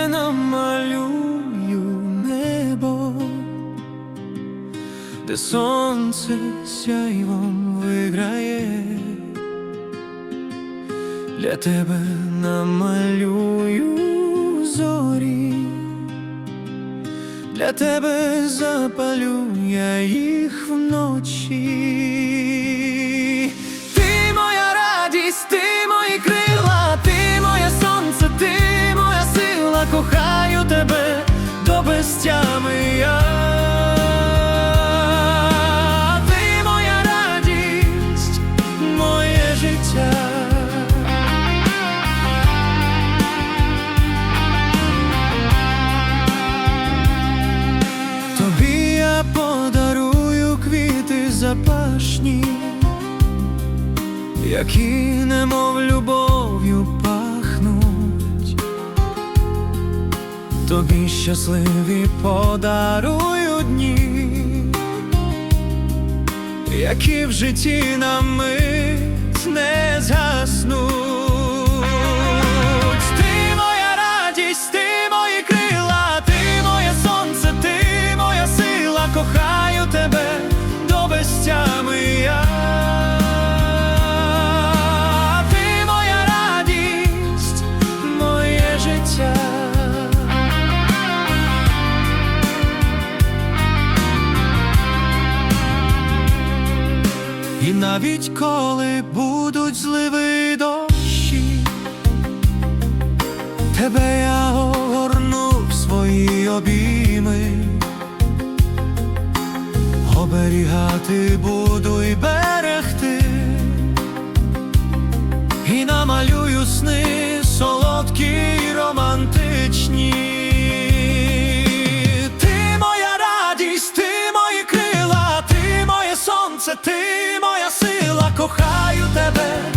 ще намалюю небо, де сонце сяйвом виграє, для тебе намалюю зорі, для тебе запалю я їх вночі. Запашні, які немов любов'ю пахнуть. Тобі щасливі подарую дні, які в житті на мить не згаснуть. І навіть коли будуть зливи дощі, тебе я огорну в свої обійми, оберігати буду і берегти, і намалюю сни солодкі і романтичні. Ти моя радість, ти мої крила, ти моє сонце, ти кохаю тебе.